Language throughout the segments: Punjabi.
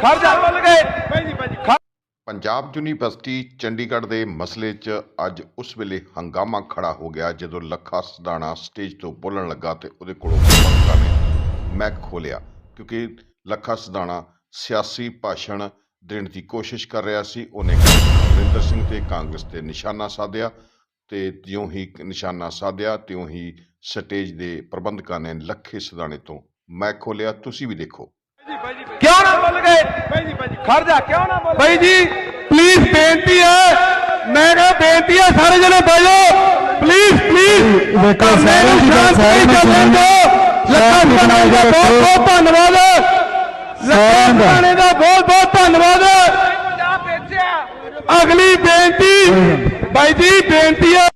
ਖੜ ਜਾ ਪੰਜਾਬ ਯੂਨੀਵਰਸਿਟੀ ਚੰਡੀਗੜ੍ਹ ਦੇ ਮਸਲੇ 'ਚ ਅੱਜ ਉਸ ਵੇਲੇ ਹੰਗਾਮਾ ਖੜਾ ਹੋ ਗਿਆ ਜਦੋਂ ਲੱਖਾ ਸਦਾਣਾ ਸਟੇਜ ਤੋਂ ਬੋਲਣ ਲੱਗਾ ਤੇ ਉਹਦੇ ਕੋਲੋਂ ਪੱਤਰਕਾਰ ਨੇ ਮੈਕ ਖੋਲਿਆ ਕਿਉਂਕਿ ਲੱਖਾ ਸਦਾਣਾ ਸਿਆਸੀ ਭਾਸ਼ਣ ਦੇਣ ਦੀ ਕੋਸ਼ਿਸ਼ ਕਰ ਰਿਹਾ ਸੀ। ਉਹਨੇ ਅਮਰਿੰਦਰ ਸਿੰਘ ਤੇ ਕਾਂਗਰਸ ਤੇ ਨਿਸ਼ਾਨਾ ਸਾਧਿਆ ਤੇ ਜਿਉਂ ਹੀ ਨਿਸ਼ਾਨਾ ਸਾਧਿਆ ਤਿਉਂ ਹੀ ਸਟੇਜ ਦੇ ਪ੍ਰਬੰਧਕਾਂ ਨੇ ਲੱਖੇ ਸਦਾਣੇ ਤੋਂ ਮੈਕ ਖੋਲਿਆ ਤੁਸੀਂ ਵੀ ਦੇਖੋ। ਕਿਉਂ ਨਾ ਬੋਲ ਗਏ? ਖੜ ਜਾ ਕਿਉਂ ਨਾ ਬੋਲ ਭਾਈ ਜੀ ਪਲੀਜ਼ ਬੇਨਤੀ ਹੈ। ਮੈਂ ਕਿਹਾ ਬੇਨਤੀ ਹੈ ਸਾਰੇ ਜਣੇ ਜਾਓ ਪਲੀਜ਼ ਪਲੀਜ਼ ਦੇਖੋ ਸਾਰੇ ਦੀ ਗੱਲ ਸਾਰੇ ਨੂੰ ਸੁਣਨ ਦਿਓ। ਲੱਖਾਂ ਸਦਾਣੇ ਦਾ ਬਹੁਤ ਬਹੁਤ ਧੰਨਵਾਦ। ਲੱਖਾਂ ਦਾ। ਸਦਾਣੇ ਦਾ ਬਹੁਤ ਬਹੁਤ ਧੰਨਵਾਦ। ਅਗਲੀ ਬੇਨਤੀ ਭਾਈ ਜੀ ਬੇਨਤੀ ਹੈ।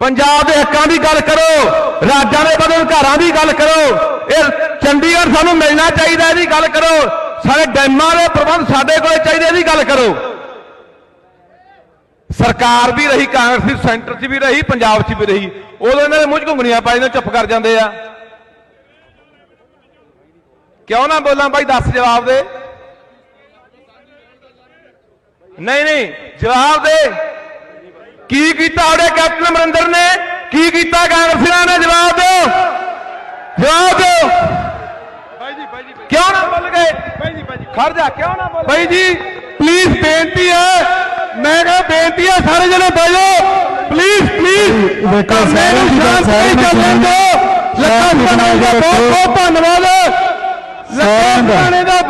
ਪੰਜਾਬ ਦੇ ਹੱਕਾਂ ਦੀ ਗੱਲ ਕਰੋ। ਰਾਜਾਂ ਦੇ ਬਦਲ ਘਰਾਂ ਦੀ ਗੱਲ ਕਰੋ। ਇਹ ਚੰਡੀਗੜ੍ਹ ਸਾਨੂੰ ਮਿਲਣਾ ਚਾਹੀਦਾ ਇਹਦੀ ਗੱਲ ਕਰੋ। ਸਾਰੇ ਡੈਮਾਂ ਦੇ ਪ੍ਰਬੰਧ ਸਾਡੇ ਕੋਲ ਚਾਹੀਦੇ ਇਹਦੀ ਗੱਲ ਕਰੋ। ਸਰਕਾਰ ਵੀ ਰਹੀ, ਕਾਂਗਰਸ ਦੀ ਸੈਂਟਰ 'ਚ ਵੀ ਰਹੀ, ਪੰਜਾਬ 'ਚ ਵੀ ਰਹੀ। ਉਦੋਂ ਇਹਨਾਂ ਦੇ ਮੂੰਹ 'ਚ ਘੁੰਗਣੀਆਂ ਪਾਈ ਨੇ ਚੁੱਪ ਕਰ ਜਾਂਦੇ ਆ। ਕਿਉਂ ਨਾ ਬੋਲਾਂ ਭਾਈ ਦੱਸ ਜਵਾਬ ਦੇ। ਨਹੀਂ ਨਹੀਂ, ਜਵਾਬ ਦੇ। ਕੀ ਕੀਤਾ ਉਹਦੇ ਕੈਪਟਨ ਅਮਰਿੰਦਰ ਨੇ? ਕੀ ਕੀਤਾ ਕਾਂਗਰਸੀਆਂ ਜਵਾਬ ਦਿਓ ਕਿਉਂ ਨਾ ਬੋਲ ਗਏ ਖੜ ਜਾ ਕਿਉਂ ਨਾ ਬੋਲ ਭਾਈ ਜੀ ਪਲੀਜ਼ ਬੇਨਤੀ ਹੈ ਮੈਂ ਕਿਹਾ ਬੇਨਤੀ ਹੈ ਸਾਰੇ ਜਣੇ ਬਹਿ ਜਾਓ ਪਲੀਜ਼ ਪਲੀਜ਼ ਦੇਖੋ ਸਾਰੇ ਦੀ ਗੱਲ ਸਾਰੇ ਨੂੰ ਸੁਣਨ ਦਿਓ। ਲੱਖਾਂ ਸਦਾਣੇ ਦਾ